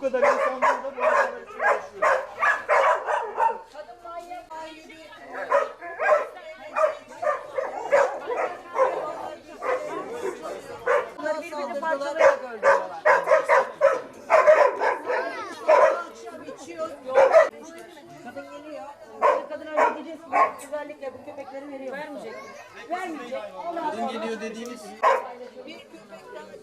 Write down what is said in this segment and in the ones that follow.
kadar insan burada böyle yaşıyor. Kadın geliyor. Kadın önce gideceğiz. Özellikle bu köpekleri veriyor. Vermeyecek. Vermeyecek. Kadın geliyor dediğiniz Bir köpek daha diğerleri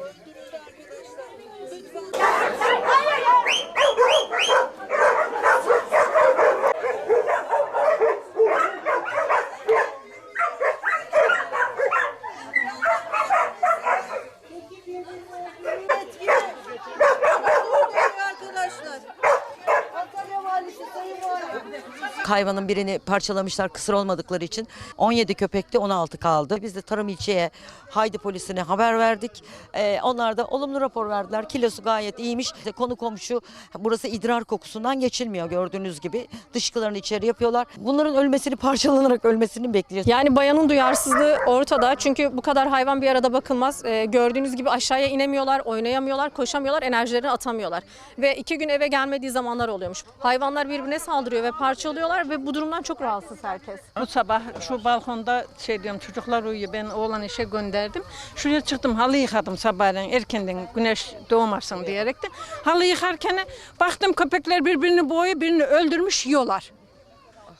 hayvanın birini parçalamışlar kısır olmadıkları için. 17 köpekti 16 kaldı. Biz de tarım ilçeye haydi polisine haber verdik. Ee, onlar da olumlu rapor verdiler. Kilosu gayet iyiymiş. İşte konu komşu burası idrar kokusundan geçilmiyor gördüğünüz gibi. Dışkılarını içeri yapıyorlar. Bunların ölmesini parçalanarak ölmesini bekliyoruz. Yani bayanın duyarsızlığı ortada. Çünkü bu kadar hayvan bir arada bakılmaz. Ee, gördüğünüz gibi aşağıya inemiyorlar, oynayamıyorlar, koşamıyorlar, enerjilerini atamıyorlar. Ve iki gün eve gelmediği zamanlar oluyormuş. Hayvanlar birbirine saldırıyor ve parçalıyorlar ve bu durumdan çok rahatsız herkes. Bu sabah şu balkonda şey diyorum çocuklar uyuyor ben oğlan işe gönderdim. Şuraya çıktım halı yıkadım sabahleyin erkenden güneş doğmasın diyerek de. Halı yıkarken baktım köpekler birbirini boğuyor birini öldürmüş yiyorlar.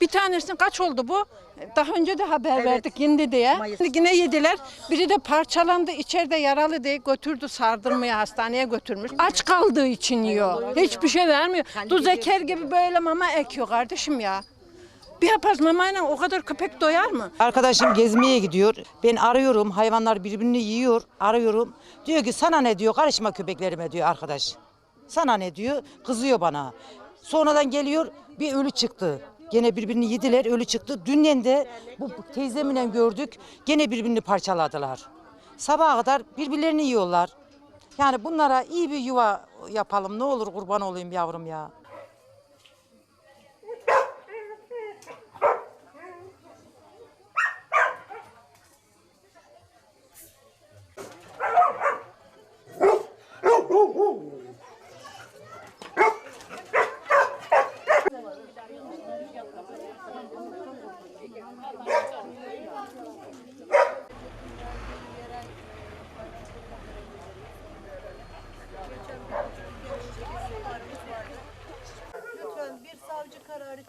Bir tanesinin kaç oldu bu? Daha önce de haber verdik indi diye. Şimdi Yine yediler. Biri de parçalandı içeride yaralı diye götürdü sardırmaya hastaneye götürmüş. Aç kaldığı için yiyor. Hiçbir şey vermiyor. Tuz eker gibi böyle mama ekiyor kardeşim ya. Bir yapaz mamayla o kadar köpek doyar mı? Arkadaşım gezmeye gidiyor. Ben arıyorum. Hayvanlar birbirini yiyor. Arıyorum. Diyor ki sana ne diyor? Karışma köpeklerime diyor arkadaş. Sana ne diyor? Kızıyor bana. Sonradan geliyor bir ölü çıktı. Gene birbirini yediler ölü çıktı. Dünden de bu teyzemle gördük. Gene birbirini parçaladılar. Sabaha kadar birbirlerini yiyorlar. Yani bunlara iyi bir yuva yapalım. Ne olur kurban olayım yavrum ya.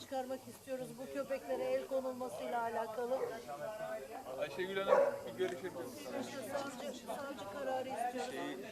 Çıkarmak istiyoruz bu köpeklere el konulmasıyla alakalı. Ayşegül Hanım bir görüşebilir misiniz? İşte savcı, savcı kararı istiyoruz.